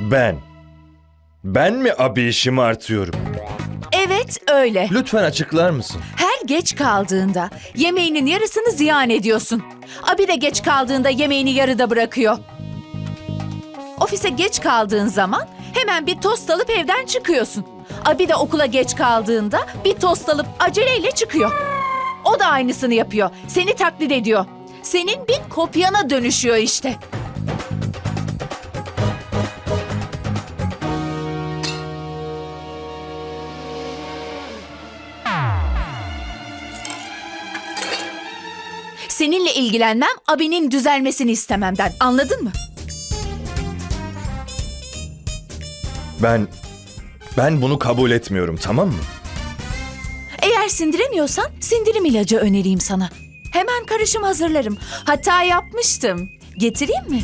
Ben. Ben mi abi işimi artıyorum? Evet öyle. Lütfen açıklar mısın? Her geç kaldığında yemeğinin yarısını ziyan ediyorsun. Abi de geç kaldığında yemeğini yarıda bırakıyor. Ofise geç kaldığın zaman hemen bir tost alıp evden çıkıyorsun. Abi de okula geç kaldığında bir tost alıp aceleyle çıkıyor. O da aynısını yapıyor. Seni taklit ediyor. Senin bir kopyana dönüşüyor işte. Seninle ilgilenmem, abinin düzelmesini istememden. Anladın mı? Ben... Ben bunu kabul etmiyorum tamam mı? Eğer sindiremiyorsan sindirim ilacı önereyim sana. Hemen karışım hazırlarım. Hatta yapmıştım. Getireyim mi?